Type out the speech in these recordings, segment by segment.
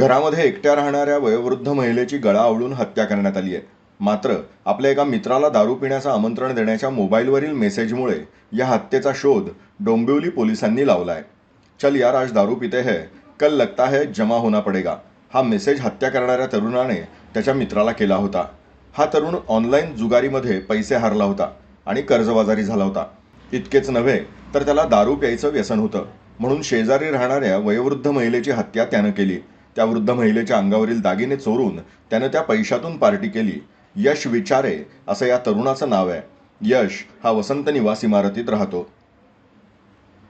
घरामध्ये एकट्या राहणाऱ्या वयोवृद्ध महिलेची गळा आवळून हत्या करण्यात आली आहे. मात्र आपल्या एका मित्राला दारू पिण्याचं आमंत्रण देण्याच्या मोबाईलवरील मेसेजमुळे या हत्येचा शोध डोंबिवली पोलिसांनी लावला आहे. चल यार आज दारू पिते है. कल लगता है जमा होना पडेगा. हा मेसेज हत्या करणाऱ्या तरुणाने त्याच्या मित्राला केला होता. हा तरुण ऑनलाईन जुगारीमध्ये पैसे हारला होता आणि कर्जबाजारी झाला होता. इतकेच नव्हे तर त्याला दारू प्यायचं व्यसन होतं. म्हणून शेजारी राहणाऱ्या वयोवृद्ध महिलेची हत्या त्यानं केली. त्या वृद्ध महिलेच्या अंगावरील दागिने चोरून त्यानं त्या पैशातून पार्टी केली. यश विचारे असं या तरुणाचं नाव आहे. यश हा वसंत निवास इमारतीत राहतो.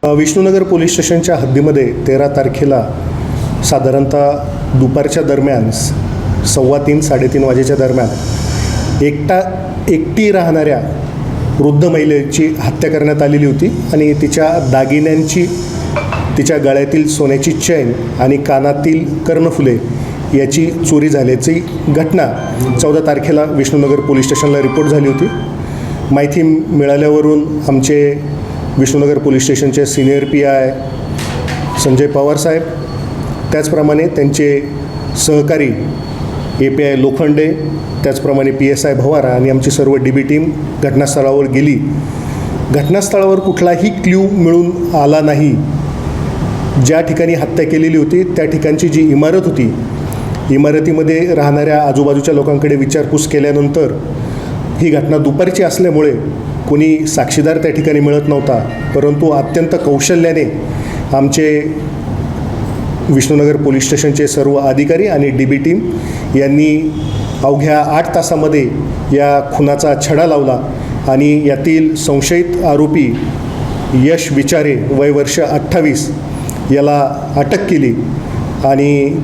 विष्णुनगर पोलीस स्टेशनच्या हद्दीमध्ये तेरा तारखेला साधारणतः दुपारच्या दरम्यान सव्वा तीन साडेतीन वाजेच्या दरम्यान एकटा एकटी राहणाऱ्या वृद्ध महिलेची हत्या करण्यात आलेली होती आणि तिच्या दागिन्यांची तिच्या गळ्यातील सोन्याची चैन आणि कानातील कर्णफुले याची चोरी झाल्याची घटना चौदा तारखेला विष्णुनगर पोलीस स्टेशनला रिपोर्ट झाली होती. माहिती मिळाल्यावरून आमचे विष्णुनगर पोलीस स्टेशनचे senior P I Sanjay Pawar साहेब त्याचप्रमाणे त्यांचे सहकारी ए पी आय लोखंडे त्याचप्रमाणे पी एस आय भवारा आणि आमची सर्व डी बी टीम घटनास्थळावर गेली. घटनास्थळावर कुठलाही क्ल्यू मिळून आला नाही. ज्या ठिकाणी हत्या केलेली होती त्या ठिकाणची जी इमारत होती इमारतीमध्ये राहणाऱ्या आजूबाजूच्या लोकांकडे विचारपूस केल्यानंतर ही घटना दुपारची असल्यामुळे कोणी साक्षीदार त्या ठिकाणी मिळत नव्हता. परंतु अत्यंत कौशल्याने आमचे विष्णुनगर पोलीस स्टेशनचे सर्व अधिकारी आणि डी बी टीम यांनी अवघ्या आठ तासामध्ये या खुनाचा छडा लावला आणि यातील संशयित आरोपी यश विचारे वय वर्ष अठ्ठावीस याला अटक केली आणि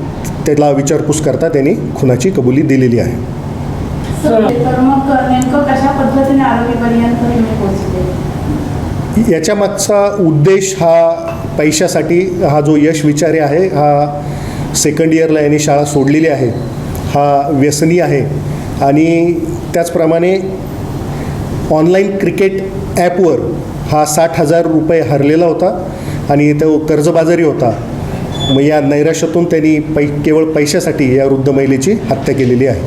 त्याला विचारपूस करता त्यांनी खुनाची कबुली दिलेली आहे. तर मग नेमकं कशा पद्धतीने आरोग्यापर्यंत तुम्ही पोहोचले? याच्या मागचा उद्देश हा पैशासाठी हा जो यश विचारे आहे हा सेकंड इयरला यांनी शाळा सोडलेली आहे हा व्यसनी आहे. आणि त्याचप्रमाणे ऑनलाईन क्रिकेट ॲपवर हा साठ हजार रुपये हरलेला होता आणि तो कर्जबाजारी होता. मग या नैराश्यातून त्यांनी पै केवळ पैशासाठी या वृद्ध महिलेची हत्या केलेली आहे.